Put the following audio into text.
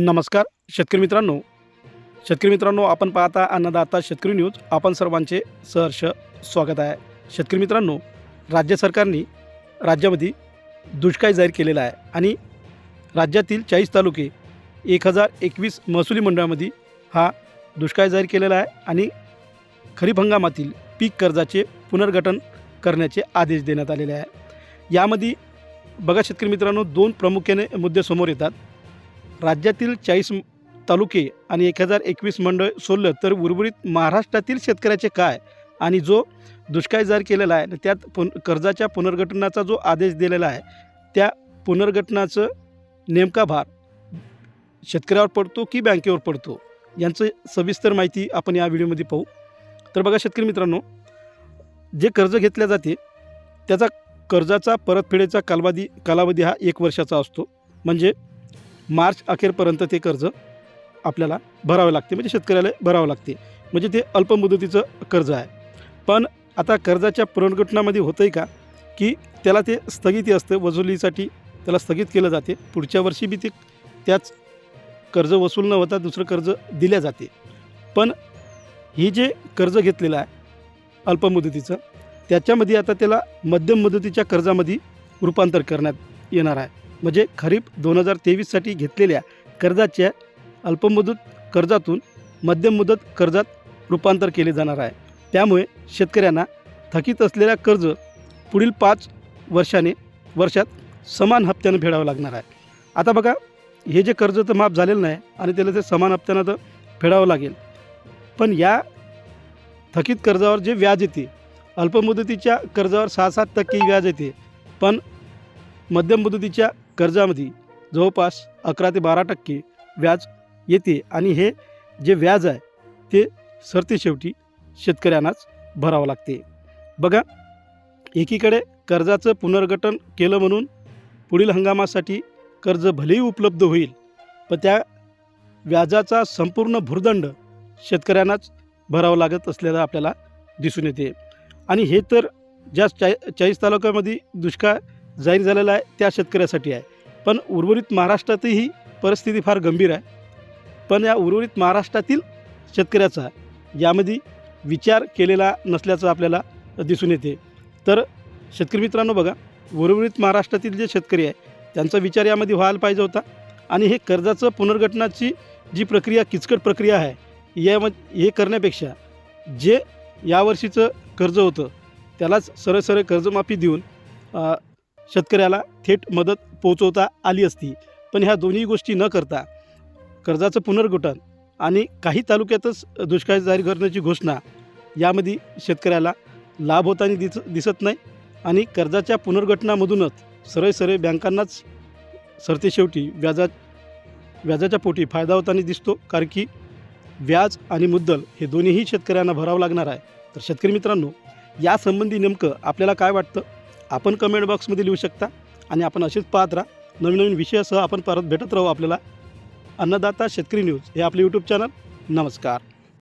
नमस्कार शेतकरी मित्रांनो. शेतकरी मित्रांनो आपण पाहता अन्नदाता शेतकरी न्यूज. आपण सर्वांचे सहर्ष स्वागत आहे. शेतकरी मित्रांनो राज्य सरकारने राज्यामध्ये दुष्काळ जाहीर केलेला आहे आणि राज्यातील चाळीस तालुके एक हजार एकवीस महसुली मंडळामध्ये हा दुष्काळ जाहीर केलेला आहे आणि खरीप हंगामातील पीक कर्जाचे पुनर्गठन करण्याचे आदेश देण्यात आलेले आहे. यामध्ये बघा शेतकरी मित्रांनो दोन प्रामुख्याने मुद्दे समोर येतात. राज्यातील चाळीस तालुके आणि एक हजार एकवीस मंडळ सोडलं तर उर्वरित महाराष्ट्रातील शेतकऱ्याचे काय? आणि जो दुष्काळ जाहीर केलेला आहे त्यात पुन कर्जाच्या पुनर्गठनाचा जो आदेश दिलेला आहे त्या पुनर्गठनाचं नेमका भार शेतकऱ्यावर पडतो की बँकेवर पडतो? यांचं सविस्तर माहिती आपण या व्हिडिओमध्ये पाहू. तर बघा शेतकरी मित्रांनो जे कर्ज घेतल्या जाते त्याचा कर्जाचा परतफेडीचा कालावधी कालावधी हा एक वर्षाचा असतो. म्हणजे मार्च अखेरपर्यंत ते कर्ज आपल्याला भरावे लागते. म्हणजे शेतकऱ्याला भरावं लागते. म्हणजे ते अल्पमुदतीचं कर्ज आहे. पण आता कर्जाच्या पुनर्घटनामध्ये होतं आहे का? की त्याला ते स्थगिती असतं. वसुलीसाठी त्याला स्थगित केलं जाते. पुढच्या वर्षी बी ते त्याच कर्ज वसूल न होता दुसरं कर्ज दिल्या जाते. पण ही जे कर्ज घेतलेलं आहे अल्पमुदतीचं त्याच्यामध्ये आता त्याला मध्यम मुदतीच्या कर्जामध्ये रूपांतर करण्यात येणार आहे. म्हणजे खरीप दोन हजार तेवीससाठी घेतलेल्या कर्जाच्या अल्पमुदत कर्जातून मध्यम मुदत कर्जात रूपांतर केले जाणार आहे. त्यामुळे शेतकऱ्यांना थकीत असलेल्या कर्ज पुढील पाच वर्षाने वर्षात समान हप्त्यानं फेडावं लागणार आहे. आता बघा हे जे कर्ज तर माफ झालेलं नाही आणि त्याला ते समान हप्त्यानं तर फेडावं लागेल. पण या थकीत कर्जावर जे व्याज येते अल्पमुदतीच्या कर्जावर सहा सात टक्के व्याज येते पण मध्यम मुदतीच्या कर्जामध्ये जवळपास अकरा ते बारा टक्के व्याज येते आणि हे जे व्याज आहे ते सरते शेवटी शेतकऱ्यांनाच भरावं लागते. बघा एकीकडे कर्जाचं पुनर्गठन केलं म्हणून पुढील हंगामासाठी कर्ज भलेही उपलब्ध होईल पण त्या व्याजाचा संपूर्ण भुर्दंड शेतकऱ्यांनाच भरावं लागत असलेलं आपल्याला दिसून येते. आणि हे तर ज्या चा चाळीस तालुक्यामध्ये दुष्काळ जाहीर झालेला आहे त्या शेतकऱ्यासाठी आहे. पण उर्वरित महाराष्ट्रातही परिस्थिती फार गंभीर आहे. पण या उर्वरित महाराष्ट्रातील शेतकऱ्याचा यामध्ये विचार केलेला नसल्याचं आपल्याला दिसून येते. तर शेतकरी मित्रांनो बघा उर्वरित महाराष्ट्रातील जे शेतकरी आहे त्यांचा विचार यामध्ये व्हायला पाहिजे होता. आणि हे कर्जाचं पुनर्गठनाची जी प्रक्रिया किचकट प्रक्रिया आहे यामध्ये हे करण्यापेक्षा जे यावर्षीचं कर्ज होतं त्यालाच सरळ सरळ कर्जमाफी देऊन शेतकऱ्याला थेट मदत पोहोचवता आली असती. पण ह्या दोन्ही गोष्टी न करता कर्जाचं पुनर्गठन आणि काही तालुक्यातच दुष्काळ जाहीर करण्याची घोषणा यामध्ये शेतकऱ्याला लाभ होताना दिस दिसत नाही आणि कर्जाच्या पुनर्गठनामधूनच सरळ सरळ बँकांनाच सरतेशेवटी व्याजा व्याजाच्या पोटी फायदा होताना दिसतो. कारण की व्याज आणि मुद्दल हे दोन्हीही शेतकऱ्यांना भरावं लागणार आहे. तर शेतकरी मित्रांनो यासंबंधी नेमकं आपल्याला काय वाटतं? आपण कमेंट बॉक्समध्ये लिहू शकता आणि आपण असेच पाहत राहा. नवीन नवीन विषयासह आपण परत भेटत राहू आपल्याला अन्नदाता शेतकरी न्यूज हे आपले यूट्यूब चॅनल नमस्कार.